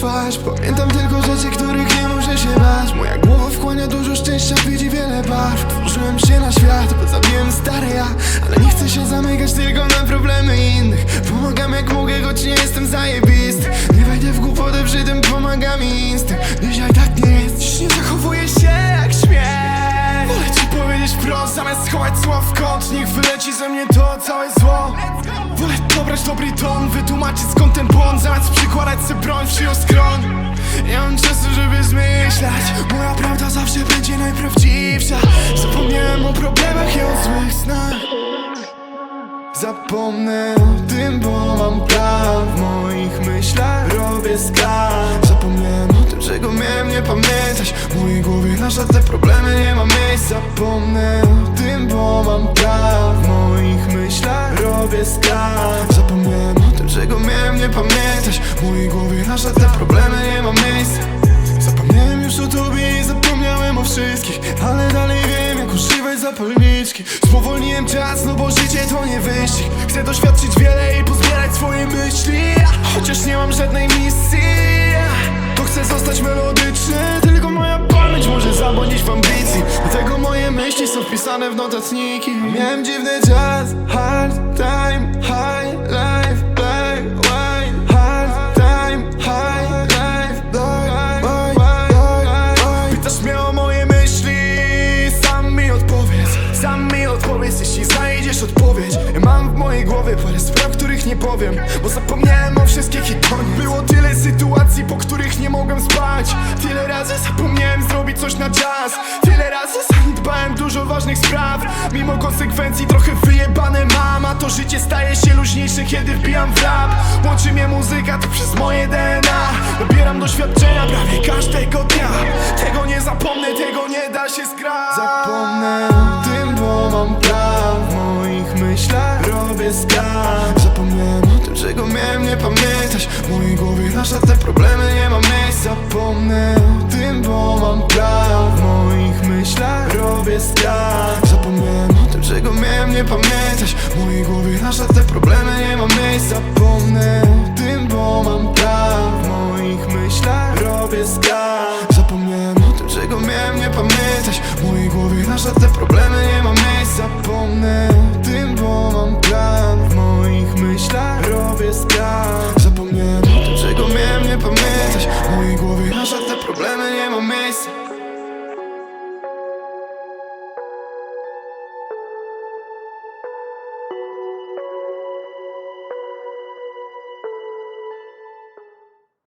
twarz. Pamiętam tylko rzeczy, których nie muszę się bać. Moja głowa wchłania dużo szczęścia, widzi wiele barw. Tworzyłem się na świat, bo zabiłem stare ja. Ale nie chcę się zamykać tylko na problemy innych. Pomagam jak mogę, choć nie jestem zajebisty. Nie wejdę w głupotę, przy tym pomaga mi instynkt. Dzisiaj tak nie jest, dziś nie zachowuję się jak śmiech. Wolę ci powiedzieć wprost, zamiast schować słowa w kąt Niech wyleci ze mnie to całe zło Wolę dobrać dobry ton, wytłumaczyć skąd ten błąd Zamiast przykładać sobie broń w skroń. Nie mam czasu, żeby zmyślać. Moja prawda zawsze będzie najprawdziwsza. Zapomniałem o problemach i o złych snach. Zapomnę o tym, bo mam plan w moich myślach. Robię skan Zapomniałem o tym, czego miałem nie pamiętać. W mojej głowie na żadne problemy nie ma miejsca. Zapomnę o tym, bo mam plan skan Zapomniałem o tym, czego miałem nie pamiętać. W mojej głowie na żadne problemy nie ma miejsca. Zapomniałem już o tobie i zapomniałem o wszystkich Ale dalej wiem jak używać zapalniczki. Spowolniłem czas, no bo życie to nie wyścig. Chcę doświadczyć wiele i pozbierać swoje myśli. Chociaż nie mam żadnej misji To chcę zostać melodyczny. Tylko moja pamięć może zabłądzić w ambicji. Dlatego moje myśli są wpisane w notatniki. Miałem dziwny czas, hard time, odpowiedz, jeśli znajdziesz odpowiedź. Mam w mojej głowie parę spraw, których nie powiem Bo zapomniałem o wszystkich i Było tyle sytuacji, po których nie mogłem spać. Tyle razy zapomniałem zrobić coś na czas. Tyle razy zaniedbałem dużo ważnych spraw. Mimo konsekwencji trochę wyjebane mam A to życie staje się luźniejsze, kiedy wbijam w rap. Łączy mnie muzyka, to przez moje DNA Nabieram doświadczenia prawie każdego dnia. Tego nie skan Zapomniałem o tym, czego miałem nie pamiętać. W mojej głowie na żadne problemy nie ma miejsca. Zapomnę o tym, bo mam plan. W moich myślach Robię skan Zapomniałem o tym, czego miałem nie pamiętać. W mojej głowie na żadne problemy nie ma miejsca. Zapomnę o tym, bo mam plan. W moich myślach Robię skan Zapomniałem o tym, czego miałem nie pamiętać. W mojej głowie na żadne problemy Zapomniałem